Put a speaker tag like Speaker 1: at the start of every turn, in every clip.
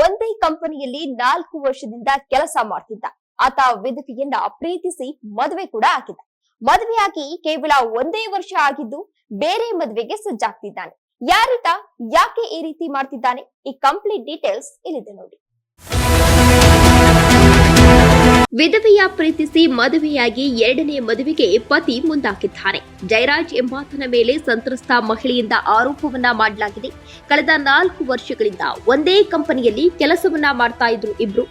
Speaker 1: ಒಂದೇ ಕಂಪನಿಯಲ್ಲಿ ನಾಲ್ಕು ವರ್ಷದಿಂದ ಕೆಲಸ ಮಾಡ್ತಿದ್ದ. ಆತ ವಿಧವೆಯನ್ನ ಪ್ರೀತಿಸಿ ಮದುವೆ ಕೂಡ ಆಗಿದ್ದ ಮದುವೆಯಾಗಿ ಕೇವಲ ಒಂದೇ ವರ್ಷ ಆಗಿದ್ದು ಬೇರೆ ಮದುವೆಗೆ ಸಜ್ಜಾಗ್ತಿದ್ದಾನೆ. ಯಾರಿತ, ಯಾಕೆ ಈ ರೀತಿ ಮಾಡ್ತಿದ್ದಾನೆ? ಈ ಕಂಪ್ಲೀಟ್ ಡೀಟೇಲ್ಸ್ ಇಲ್ಲಿದೆ ನೋಡಿ. ವಿಧವೆಯ ಪ್ರೀತಿಸಿ ಮದುವೆಯಾಗಿ ಎರಡನೇ ಮದುವೆಗೆ ಪತಿ ಮುಂದಾಕಿದ್ದಾನೆ ಜಯರಾಜ್ ಎಂಬಾತನ ಮೇಲೆ ಸಂತ್ರಸ್ತ ಮಹಿಳೆಯಿಂದ ಆರೋಪವನ್ನ ಮಾಡಲಾಗಿದೆ. ಕಳೆದ ನಾಲ್ಕು ವರ್ಷಗಳಿಂದ ಒಂದೇ ಕಂಪನಿಯಲ್ಲಿ ಕೆಲಸವನ್ನ ಮಾಡ್ತಾ ಇದ್ರು ಇಬ್ರು.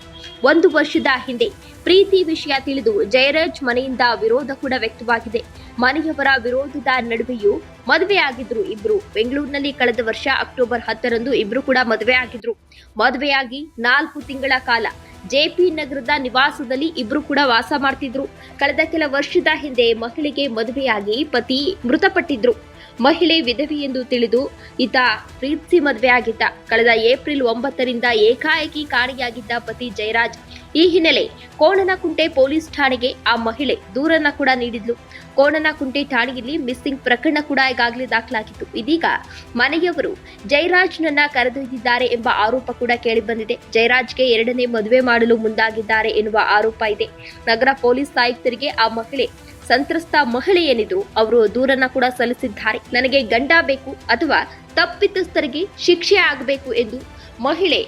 Speaker 1: ಒಂದು ವರ್ಷದ ಹಿಂದೆ ಪ್ರೀತಿ ವಿಷಯ ತಿಳಿದು ಜಯರಾಜ್ ಮನೆಯಿಂದ ವಿರೋಧ ಕೂಡ ವ್ಯಕ್ತವಾಗಿದೆ. ಮನೆಯವರ ವಿರೋಧದ ನಡುವೆಯೂ ಮದುವೆ ಆಗಿದ್ರು ಇಬ್ರು. ಬೆಂಗಳೂರಿನಲ್ಲಿ ಕಳೆದ ವರ್ಷ ಅಕ್ಟೋಬರ್ ಹತ್ತರಂದು ಇಬ್ರು ಕೂಡ ಮದುವೆ ಆಗಿದ್ರು. ಮದುವೆಯಾಗಿ ನಾಲ್ಕು ತಿಂಗಳ ಕಾಲ ಜೆಪಿ ನಗರದ ನಿವಾಸದಲ್ಲಿ ಇಬ್ರು ಕೂಡ ವಾಸ ಮಾಡ್ತಿದ್ರು. ಕಳೆದ ಕೆಲ ವರ್ಷದ ಹಿಂದೆ ಮಹಿಳೆಗೆ ಮದುವೆಯಾಗಿ ಪತಿ ಮೃತಪಟ್ಟಿದ್ರು. ಮಹಿಳೆ ವಿಧವೆ ಎಂದು ತಿಳಿದು ಈತ ಪ್ರೀತಿಸಿ ಮದುವೆಯಾಗಿದ್ದ ಕಳೆದ ಏಪ್ರಿಲ್ ಒಂಬತ್ತರಿಂದ ಏಕಾಏಕಿ ಕಾಣೆಯಾಗಿದ್ದ ಪತಿ ಜಯರಾಜ್. ಈ ಹಿನ್ನೆಲೆ ಕೋಣನಕುಂಟೆ ಪೊಲೀಸ್ ಠಾಣೆಗೆ ಆ ಮಹಿಳೆ ದೂರನ್ನ ಕೂಡ ನೀಡಿದ್ಲು. ಕೋಣನಕುಂಟೆ ಠಾಣೆಯಲ್ಲಿ ಮಿಸ್ಸಿಂಗ್ ಪ್ರಕರಣ ಕೂಡ ಈಗಾಗಲೇ ದಾಖಲಾಗಿತ್ತು. ಇದೀಗ ಮನೆಯವರು ಜಯರಾಜ್ನನ್ನ ಕರೆದೊಯ್ದಿದ್ದಾರೆ ಎಂಬ ಆರೋಪ ಕೂಡ ಕೇಳಿಬಂದಿದೆ. ಜಯರಾಜ್ಗೆ ಎರಡನೇ ಮದುವೆ ಮಾಡಲು ಮುಂದಾಗಿದ್ದಾರೆ ಎನ್ನುವ ಆರೋಪ ಇದೆ. ನಗರ ಪೊಲೀಸ್ ಆಯುಕ್ತರಿಗೆ ಆ ಮಹಿಳೆ ಸಂತ್ರಸ್ತ ಮಹಿಳೆ ಏನಿದ್ರು ಅವರು ದೂರನ್ನ ಕೂಡ ಸಲ್ಲಿಸಿದ್ದಾರೆ. ನನಗೆ ಗಂಡ ಬೇಕು ಅಥವಾ ತಪ್ಪಿತಸ್ಥರಿಗೆ ಶಿಕ್ಷೆ ಆಗಬೇಕು ಎಂದು ಮಹಿಳೆ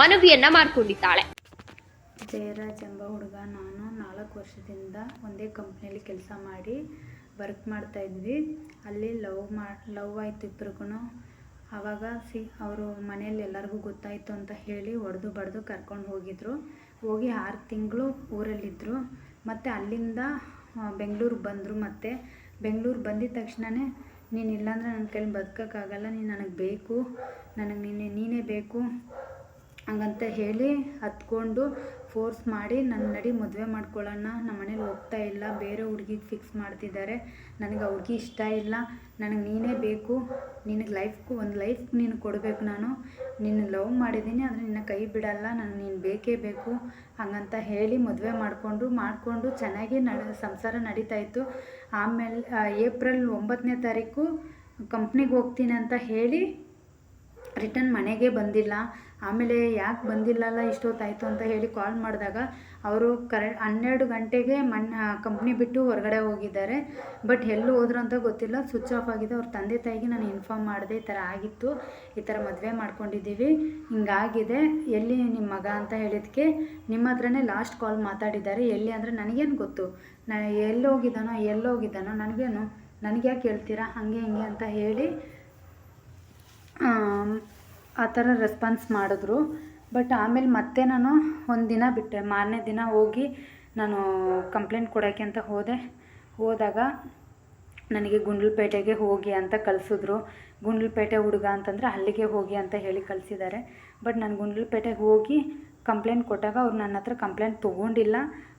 Speaker 1: ಮನವಿಯನ್ನ ಮಾಡಿಕೊಂಡಿದ್ದಾಳೆ.
Speaker 2: ಜಯರಾಜ್ ಎಂಬ ಹುಡುಗ ನಾನು ನಾಲ್ಕು ವರ್ಷದಿಂದ ಒಂದೇ ಕಂಪ್ನಿಯಲ್ಲಿ ಕೆಲಸ ಮಾಡಿ ವರ್ಕ್ ಮಾಡ್ತಾ ಇದ್ವಿ. ಅಲ್ಲಿ ಲವ್ ಮಾ, ಲವ್ ಆಯ್ತು ಇಬ್ರಿಗೂ ಆವಾಗ ಸಿ, ಅವರು ಮನೆಯಲ್ಲಿ ಎಲ್ಲರಿಗೂ ಗೊತ್ತಾಯಿತು ಅಂತ ಹೇಳಿ ಹೊಡೆದು ಬಡ್ದು ಕರ್ಕೊಂಡು ಹೋಗಿದ್ರು. ಹೋಗಿ ಆರು ತಿಂಗಳು ಊರಲ್ಲಿದ್ದರು ಮತ್ತು ಅಲ್ಲಿಂದ ಬೆಂಗಳೂರಿಗೆ ಬಂದರು ಮತ್ತು. ಬೆಂಗ್ಳೂರು ಬಂದಿದ ತಕ್ಷಣವೇ ನೀನು ಇಲ್ಲಾಂದರೆ ನನ್ನ ಕೈಲಿ ಬದುಕೋಕ್ಕಾಗಲ್ಲ, ನೀನು ನನಗೆ ಬೇಕು, ನನಗೆ ನೀನೇ ನೀನೇ ಬೇಕು ಹಂಗಂತ ಹೇಳಿ ಹತ್ಕೊಂಡು ಫೋರ್ಸ್ ಮಾಡಿ ನನ್ನ ನಡಿ ಮದುವೆ ಮಾಡ್ಕೊಳ್ಳೋಣ ನಮ್ಮ ಮನೇಲಿ ಒಪ್ತಾ ಇಲ್ಲ, ಬೇರೆ ಹುಡ್ಗಿಗೆ ಫಿಕ್ಸ್ ಮಾಡ್ತಿದ್ದಾರೆ ನನಗೆ ಆ ಇಷ್ಟ ಇಲ್ಲ, ನನಗೆ ನೀನೇ ಬೇಕು, ನಿನಗೆ ಲೈಫ್ಗೂ ಒಂದು ಲೈಫ್ ನೀನು ಕೊಡಬೇಕು ನಾನು, ನಿನ್ನ ಲವ್ ಮಾಡಿದ್ದೀನಿ ಆದರೆ ನಿನ್ನ ಕೈ ಬಿಡಲ್ಲ, ನನಗೆ ನೀನು ಬೇಕೇ ಬೇಕು, ಹಾಗಂತ ಹೇಳಿ ಮದುವೆ ಮಾಡಿಕೊಂಡು ಮಾಡಿಕೊಂಡು ಚೆನ್ನಾಗಿ ನಡ, ಸಂಸಾರ ನಡೀತಾ ಇತ್ತು. ಆಮೇಲೆ ಏಪ್ರಿಲ್ ಒಂಬತ್ತನೇ ತಾರೀಕು ಕಂಪ್ನಿಗೆ ಹೋಗ್ತೀನಿ ಅಂತ ಹೇಳಿ ರಿಟರ್ನ್ ಮನೆಗೆ ಬಂದಿಲ್ಲ. ಆಮೇಲೆ ಯಾಕೆ ಬಂದಿಲ್ಲಲ್ಲ ಇಷ್ಟೊತ್ತಾಯಿತು ಅಂತ ಹೇಳಿ ಕಾಲ್ ಮಾಡಿದಾಗ ಅವರು ಕರೆ ಹನ್ನೆರಡು ಗಂಟೆಗೆ ಮನ್ ಕಂಪ್ನಿ ಬಿಟ್ಟು ಹೊರಗಡೆ ಹೋಗಿದ್ದಾರೆ. ಬಟ್ ಎಲ್ಲೂ ಹೋದ್ರು ಅಂತ ಗೊತ್ತಿಲ್ಲ. ಸ್ವಿಚ್ ಆಫ್ ಆಗಿದೆ. ಅವ್ರ ತಂದೆ ತಾಯಿಗೆ ನಾನು ಇನ್ಫಾರ್ಮ್ ಮಾಡಿದೆ. ಈ ಥರ ಆಗಿತ್ತು. ಈ ಥರ ಮದುವೆ ಮಾಡ್ಕೊಂಡಿದ್ದೀವಿ. ಹಿಂಗಾಗಿದೆ. ಎಲ್ಲಿ ನಿಮ್ಮ ಮಗ ಅಂತ ಹೇಳಿದಕ್ಕೆ ನಿಮ್ಮ ಹತ್ರನೇ ಲಾಸ್ಟ್ ಕಾಲ್ ಮಾತಾಡಿದ್ದಾರೆ. ಎಲ್ಲಿ ಅಂದರೆ ನನಗೇನು ಗೊತ್ತು. ನಾನು ಎಲ್ಲೋಗಿದ್ದಾನೋ ಎಲ್ಲೋಗಿದ್ದಾನೋ ನನಗೇನು ನನಗೆ ಯಾಕೆ ಹೇಳ್ತೀರಾ? ಹಾಗೆ, ಹಿಂಗೆ ಅಂತ ಹೇಳಿ ಆ ಥರ ರೆಸ್ಪಾನ್ಸ್ ಮಾಡಿದ್ರು. ಬಟ್ ಆಮೇಲೆ ಮತ್ತೆ ನಾನು ಒಂದು ದಿನ ಬಿಟ್ಟೆ. ಮಾರನೇ ದಿನ ಹೋಗಿ ನಾನು ಕಂಪ್ಲೇಂಟ್ ಕೊಡೋಕ್ಕೆ ಅಂತ ಹೋದೆ. ಹೋದಾಗ ನನಗೆ ಗುಂಡ್ಲುಪೇಟೆಗೆ ಹೋಗಿ ಅಂತ ಕಳಿಸಿದ್ರು. ಗುಂಡ್ಲುಪೇಟೆ ಹುಡುಗ ಅಂತಂದರೆ ಅಲ್ಲಿಗೆ ಹೋಗಿ ಅಂತ ಹೇಳಿ ಕಳಿಸಿದ್ದಾರೆ. ಬಟ್ ನಾನು ಗುಂಡ್ಲುಪೇಟೆಗೆ ಹೋಗಿ ಕಂಪ್ಲೇಂಟ್ ಕೊಟ್ಟಾಗ ಅವ್ರು ನನ್ನ ಹತ್ರ ಕಂಪ್ಲೇಂಟ್ ತೊಗೊಂಡಿಲ್ಲ.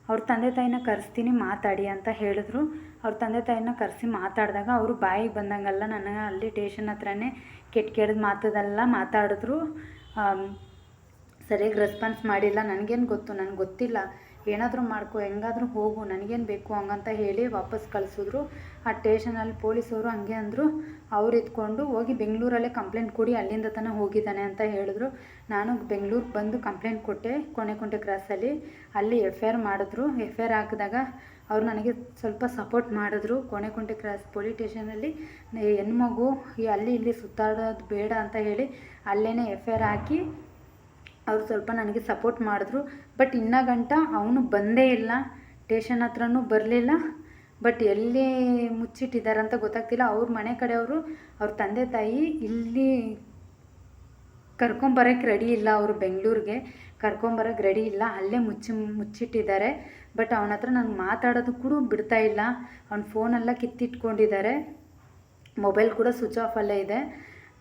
Speaker 2: ಅವ್ರ ತಂದೆ ತಾಯಿನ ಕರೆಸ್ತೀನಿ ಮಾತಾಡಿ ಅಂತ ಹೇಳಿದ್ರು. ಅವ್ರ ತಂದೆ ತಾಯಿನ ಕರೆಸಿ ಮಾತಾಡಿದಾಗ ಅವರು ಬಾಯಿಗೆ ಬಂದಂಗೆಲ್ಲ ನನಗೆ ಅಲ್ಲಿ ಟೇಷನ್ ಹತ್ರನೇ ಕೆಟ್ಟ ಕೆಟ್ಟದ ಮಾತದೆಲ್ಲ ಮಾತಾಡಿದ್ರು. ಸರಿಯಾಗಿ ರೆಸ್ಪಾನ್ಸ್ ಮಾಡಿಲ್ಲ. ನನಗೇನು ಗೊತ್ತು? ನನಗೆ ಗೊತ್ತಿಲ್ಲ. ಏನಾದರೂ ಮಾಡ್ಕೊ, ಹೆಂಗಾದರೂ ಹೋಗು, ನನಗೇನು ಬೇಕು ಹಂಗಂತ ಹೇಳಿ ವಾಪಸ್ ಕಳಿಸಿದ್ರು. ಆ ಟೇಷನಲ್ಲಿ ಪೊಲೀಸವರು ಹಂಗೆ ಅಂದರು. ಅವ್ರು ಇದ್ಕೊಂಡು ಹೋಗಿ ಬೆಂಗಳೂರಲ್ಲೇ ಕಂಪ್ಲೇಂಟ್ ಕೊಡಿ, ಅಲ್ಲಿಂದ ತನಕ ಹೋಗಿದ್ದಾನೆ ಅಂತ ಹೇಳಿದ್ರು. ನಾನು ಬೆಂಗಳೂರಿಗೆ ಬಂದು ಕಂಪ್ಲೇಂಟ್ ಕೊಟ್ಟೆ ಕೊನೆಕುಂಟೆ ಕ್ರಾಸಲ್ಲಿ ಅಲ್ಲಿ. ಎಫ್ ಐ ಆರ್ ಮಾಡಿದ್ರು. ಎಫ್ ಐ ಆರ್ ಹಾಕಿದಾಗ ಅವ್ರು ನನಗೆ ಸ್ವಲ್ಪ ಸಪೋರ್ಟ್ ಮಾಡಿದ್ರು. ಕೊನೆಕುಂಟೆ ಕ್ರಾಸ್ ಪೊಲೀಸ್ ಸ್ಟೇಷನಲ್ಲಿ ಹೆಣ್ಮಗು ಅಲ್ಲಿ ಇಲ್ಲಿ ಸುತ್ತಾಡೋದು ಬೇಡ ಅಂತ ಹೇಳಿ ಅಲ್ಲೇ ಎಫ್ ಐ ಆರ್ ಹಾಕಿ ಅವರು ಸ್ವಲ್ಪ ನನಗೆ ಸಪೋರ್ಟ್ ಮಾಡಿದ್ರು. ಬಟ್ ಇನ್ನೂ ಗಂಟ ಅವನು ಬಂದೇ ಇಲ್ಲ. ಟೇಷನ್ ಹತ್ರನೂ ಬರಲಿಲ್ಲ. ಬಟ್ ಎಲ್ಲಿ ಮುಚ್ಚಿಟ್ಟಿದ್ದಾರೆ ಅಂತ ಗೊತ್ತಾಗ್ತಿಲ್ಲ. ಅವ್ರ ಮನೆ ಕಡೆಯವರು, ಅವ್ರ ತಂದೆ ತಾಯಿ ಇಲ್ಲಿ ಕರ್ಕೊಂಬರಕ್ಕೆ ರೆಡಿ ಇಲ್ಲ ಅವರು ಬೆಂಗಳೂರಿಗೆ. ಕರ್ಕೊಂಬರಕ್ಕೆ ರೆಡಿ ಇಲ್ಲ, ಅಲ್ಲೇ ಮುಚ್ಚಿ, ಮುಚ್ಚಿಟ್ಟಿದ್ದಾರೆ. ಬಟ್ ಅವನ ಹತ್ರ ನನಗೆ ಮಾತಾಡೋದು ಕೂಡ ಬಿಡ್ತಾ ಇಲ್ಲ. ಅವ್ನ ಫೋನೆಲ್ಲ ಕಿತ್ತಿಟ್ಕೊಂಡಿದ್ದಾರೆ. ಮೊಬೈಲ್ ಕೂಡ ಸ್ವಿಚ್ ಆಫಲ್ಲೇ ಇದೆ.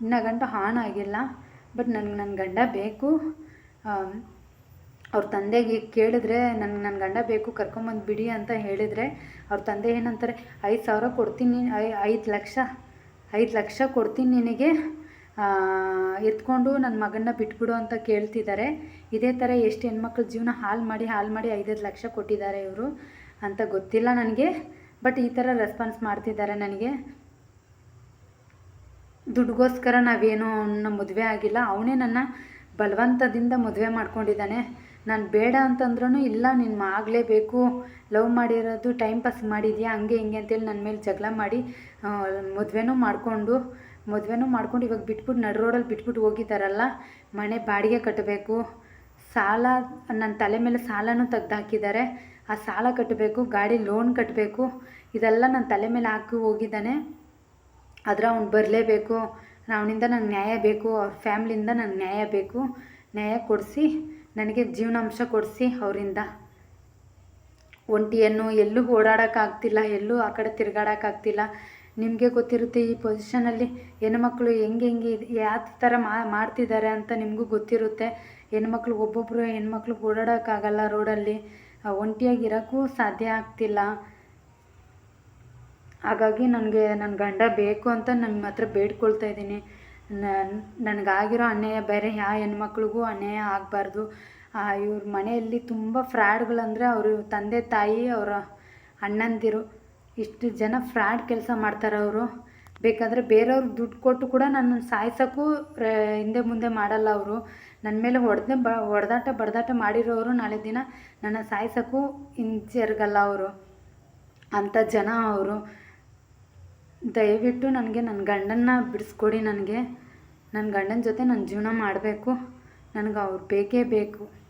Speaker 2: ಇನ್ನ ಗಂಟ ಆನ್ ಆಗಿಲ್ಲ. ಬಟ್ ನನಗೆ ನನ್ನ ಗಂಡ ಬೇಕು. ಅವ್ರ ತಂದೆಗೆ ಕೇಳಿದ್ರೆ ನನಗೆ ನನ್ನ ಗಂಡ ಬೇಕು, ಕರ್ಕೊಂಬಂದು ಬಿಡಿ ಅಂತ ಹೇಳಿದರೆ ಅವ್ರ ತಂದೆ ಏನಂತಾರೆ, ಐದು ಸಾವಿರ ಕೊಡ್ತೀನಿ, ಐ, ಐದು ಲಕ್ಷ ಐದು ಲಕ್ಷ ಕೊಡ್ತೀನಿ ನಿನಗೆ. ಎತ್ಕೊಂಡು ನನ್ನ ಮಗನ್ನ ಬಿಟ್ಬಿಡು ಅಂತ ಕೇಳ್ತಿದ್ದಾರೆ ಇದೇ ಥರ ಎಷ್ಟು ಹೆಣ್ಮಕ್ಳ ಜೀವನ ಹಾಳು ಮಾಡಿ ಹಾಳು ಮಾಡಿ ಐದೈದು ಲಕ್ಷ ಕೊಟ್ಟಿದ್ದಾರೆ ಇವರು ಅಂತ ಗೊತ್ತಿಲ್ಲ ನನಗೆ. ಬಟ್ ಈ ಥರ ರೆಸ್ಪಾನ್ಸ್ ಮಾಡ್ತಿದ್ದಾರೆ ನನಗೆ. ದುಡ್ಡುಗೋಸ್ಕರ ನಾವೇನು ಅವನ್ನ ಮದುವೆ ಆಗಿಲ್ಲ. ಅವನೇ ನನ್ನ ಬಲವಂತದಿಂದ ಮದುವೆ ಮಾಡ್ಕೊಂಡಿದ್ದಾನೆ. ನಾನು ಬೇಡ ಅಂತಂದ್ರೂ ಇಲ್ಲ ನಿನ್ನ ಆಗಲೇಬೇಕು. ಲವ್ ಮಾಡಿರೋದು ಟೈಮ್ ಪಾಸ್ ಮಾಡಿದ್ಯಾ, ಹಂಗೆ ಹಿಂಗೆ ಅಂತೇಳಿ ನನ್ನ ಮೇಲೆ ಜಗಳ ಮಾಡಿ ಮದುವೆನೂ ಮಾಡಿಕೊಂಡು ಮದುವೆನೂ ಮಾಡ್ಕೊಂಡು ಇವಾಗ ಬಿಟ್ಬಿಟ್ಟು ನಡು ರೋಡಲ್ಲಿ ಬಿಟ್ಬಿಟ್ಟು ಹೋಗಿದ್ದಾರಲ್ಲ, ಮನೆ ಬಾಡಿಗೆ ಕಟ್ಟಬೇಕು. ಸಾಲ, ನನ್ನ ತಲೆ ಮೇಲೆ ಸಾಲನೂ ತೆಗ್ದು ಹಾಕಿದ್ದಾರೆ. ಆ ಸಾಲ ಕಟ್ಟಬೇಕು, ಗಾಡಿ ಲೋನ್ ಕಟ್ಟಬೇಕು. ಇದೆಲ್ಲ ನನ್ನ ತಲೆ ಮೇಲೆ ಹಾಕಿ ಹೋಗಿದ್ದಾನೆ. ಆದರೆ ಅವ್ನು ಬರಲೇಬೇಕು. ಅವನಿಂದ ನನಗೆ ನ್ಯಾಯ ಬೇಕು, ಅವ್ರ ಫ್ಯಾಮ್ಲಿಯಿಂದ ನನಗೆ ನ್ಯಾಯ ಬೇಕು. ನ್ಯಾಯ ಕೊಡಿಸಿ, ನನಗೆ ಜೀವನಾಂಶ ಕೊಡಿಸಿ ಅವರಿಂದ. ಒಂಟಿಯನ್ನು ಎಲ್ಲೂ ಓಡಾಡೋಕ್ಕಾಗ್ತಿಲ್ಲ, ಎಲ್ಲೂ ಆ ಕಡೆ ತಿರ್ಗಾಡೋಕ್ಕಾಗ್ತಿಲ್ಲ. ನಿಮಗೆ ಗೊತ್ತಿರುತ್ತೆ ಈ ಪೊಸಿಷನಲ್ಲಿ ಹೆಣ್ಮಕ್ಳು ಹೆಂಗೆ ಹೆಂಗೆ ಯಾವ ಥರ ಮಾಡ್ತಿದ್ದಾರೆ ಅಂತ ನಿಮಗೂ ಗೊತ್ತಿರುತ್ತೆ. ಹೆಣ್ಮಕ್ಳು ಒಬ್ಬೊಬ್ಬರು ಹೆಣ್ಮಕ್ಳು ಓಡಾಡೋಕ್ಕಾಗಲ್ಲ ರೋಡಲ್ಲಿ ಒಂಟಿಯಾಗಿ ಇರೋಕ್ಕೂ ಸಾಧ್ಯ ಆಗ್ತಿಲ್ಲ. ಹಾಗಾಗಿ ನನಗೆ ನನ್ನ ಗಂಡ ಬೇಕು ಅಂತ ನಿಮ್ಮ ಹತ್ರ ಬೇಡ್ಕೊಳ್ತಾ ಇದ್ದೀನಿ. ನನಗಾಗಿರೋ ಅನ್ಯಾಯ ಬೇರೆ ಯಾವ ಹೆಣ್ಮಕ್ಳಿಗೂ ಅನ್ಯಾಯ ಆಗಬಾರ್ದು. ಇವ್ರ ಮನೆಯಲ್ಲಿ ತುಂಬ ಫ್ರಾಡ್ಗಳಂದರೆ ಅವರು ತಂದೆ ತಾಯಿ ಅವರ ಅಣ್ಣಂದಿರು ಇಷ್ಟು ಜನ ಫ್ರಾಡ್ ಕೆಲಸ ಮಾಡ್ತಾರೆ ಅವರು. ಬೇಕಾದರೆ ಬೇರೆಯವ್ರಿಗೆ ದುಡ್ಡು ಕೊಟ್ಟು ಕೂಡ ನನ್ನ ಸಾಯ್ಸೋಕ್ಕೂ ಹಿಂದೆ ಮುಂದೆ ಮಾಡಲ್ಲ ಅವರು. ನನ್ನ ಮೇಲೆ ಹೊಡೆದೇ ಬ, ಹೊಡೆದಾಟ ಬಡದಾಟ ಮಾಡಿರೋರು ನಾಳೆ ದಿನ ನನ್ನ ಸಾಯ್ಸೋಕ್ಕೂ ಹಿಂಜರ್ಗಲ್ಲ ಅವರು. ಅಂಥ ಜನ ಅವರು. ದಯವಿಟ್ಟು ನನಗೆ ನನ್ನ ಗಂಡನ್ನ ಬಿಡಿಸ್ಕೊಡಿ ನನಗೆ. ನನ್ನ ಗಂಡನ ಜೊತೆ ನನ್ನ ಜೀವನ ಮಾಡಬೇಕು. ನನಗೆ ಅವ್ರು ಬೇಕೇ ಬೇಕು.